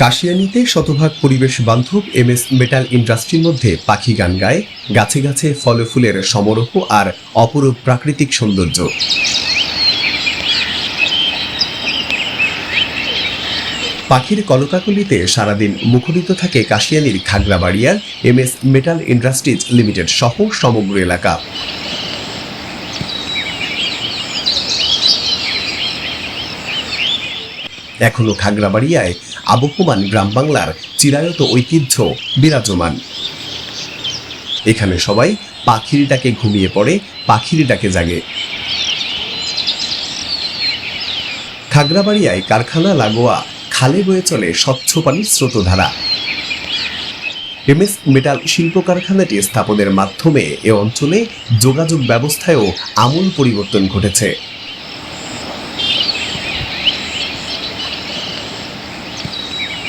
কাশিয়ানিতে শতভাগ পরিবেশ বান্ধব এম এস মেটাল ইন্ডাস্ট্রির মধ্যে পাখি গান গায়, গাছে গাছে ফলে ফুলের সমারোহ আর অপরূপ প্রাকৃতিক সৌন্দর্য। পাখির কলকাকলিতে সারাদিন মুখরিত থাকে কাশিয়ানির খাগড়াবাড়িয়ার M S metal industries limited সহ সমগ্র এলাকা। এখনও খাগড়াবাড়িয়ায় আবহমান গ্রাম বাংলার চিরায়ত ঐতিহ্য বিরাজমান। এখানে সবাই পাখির ডাকে ঘুমিয়ে পড়ে পাখির ডাকে জাগে। খাগড়াবাড়িয়ায় কারখানা লাগোয়া খালে বয়ে চলে স্বচ্ছ পানির স্রোতধারা। এমএস মেটাল শিল্প কারখানাটি স্থাপনের মাধ্যমে এ অঞ্চলে যোগাযোগ ব্যবস্থায়ও আমূল পরিবর্তন ঘটেছে।